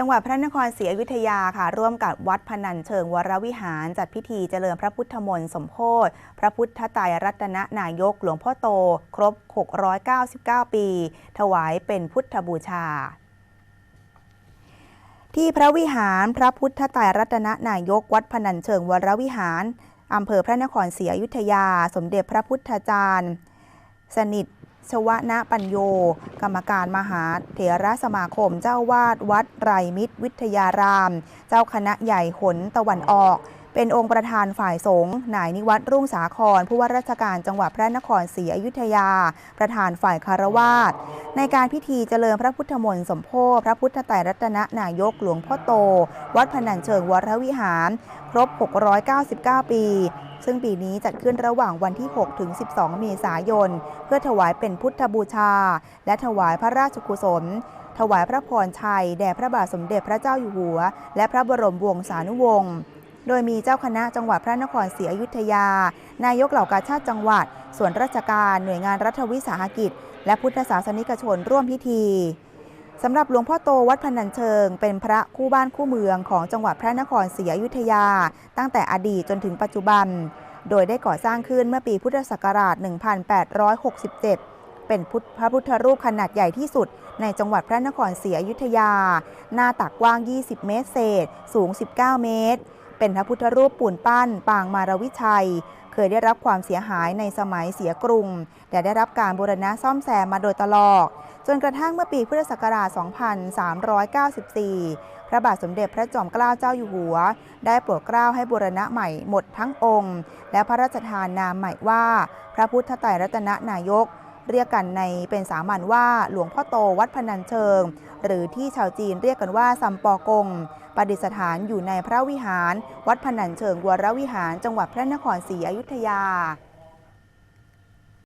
จังหวัดพระนครศรีอยุธยาค่ะ ร่วมกับวัดพนัญเชิงวรวิหาร จัดพิธีเจริญพระพุทธมนต์สมโพธิพระพุทธไตรรัตนนายกหลวงพ่อโต ครบ 699 ปี ถวายเป็นพุทธบูชาที่พระวิหารพระพุทธไตรรัตนนายกวัดพนัญเชิงวรวิหาร อำเภอพระนครศรีอยุธยา สมเด็จพระพุทธจารย์ สนิท ชวนะปัญโย กรรมการมหาเถรสมาคมเจ้าวาดวัดไรมิตรวิทยาราม เจ้าคณะใหญ่หนตะวันออก เป็นองค์ประธานฝ่ายสงฆ์นายนิวัตรรุ่งสาคร ผู้ว่าราชการจังหวัดพระนครศรีอยุธยา ประธานฝ่ายคารวาสในการพิธีเจริญพระพุทธมนต์สมโพธิพระพุทธไตรรัตนนายกหลวงพ่อโต วัดพนัญเชิงวรวิหาร ครบ 699 ปี ซึ่งปีนี้จัดขึ้นระหว่างวันที่ 6 ถึง 12 เมษายน เพื่อถวายเป็นพุทธบูชา และถวายพระราชกุศลถวายพระพรชัย แด่พระบาทสมเด็จพระเจ้าอยู่หัว และพระบรมวงศานุวงศ์ โดยมีเจ้าคณะจังหวัดพระนครศรีอยุธยา นายกเหล่ากาชาติจังหวัด ส่วนราชการหน่วยงานรัฐวิสาหกิจ และพุทธศาสนิกชนร่วมพิธีสำหรับหลวงพ่อโตวัดพนัญเชิง เป็นพระคู่บ้านคู่เมืองของจังหวัดพระนครศรีอยุธยา ตั้งแต่อดีตจนถึงปัจจุบัน โดยได้ก่อสร้างขึ้นเมื่อปีพุทธศักราช 1867 เป็นพพระพุทธรูปขนาดใหญ่ที่สุดในจังหวัดพระนครศรีอยุธยา หน้าตักกว้าง 20 เมตรเศษ สูง 19 เมตร เป็นพระพุทธรูปปูนปั้น ปางมารวิชัย เคยได้รับความเสียหายในสมัยเสียกรุง แต่ได้รับการบูรณะซ่อมแซมมาโดยตลอด จนกระทั่งเมื่อปีพุทธศักราช 2394 พระบาทสมเด็จพระจอมเกล้าเจ้าอยู่หัว ได้โปรดเกล้าให้บูรณะใหม่หมดทั้งองค์ และพระราชทานนามใหม่ว่า พระพุทธไตรรัตนนายก เรียกกันในเป็นสามัญว่าหลวงพ่อโตวัดพนัญเชิง หรือที่ชาวจีนเรียกกันว่าซัมปอกง ประดิษฐานอยู่ในพระวิหาร วัดพนัญเชิงวรวิหาร จังหวัดพระนครศรีอยุธยา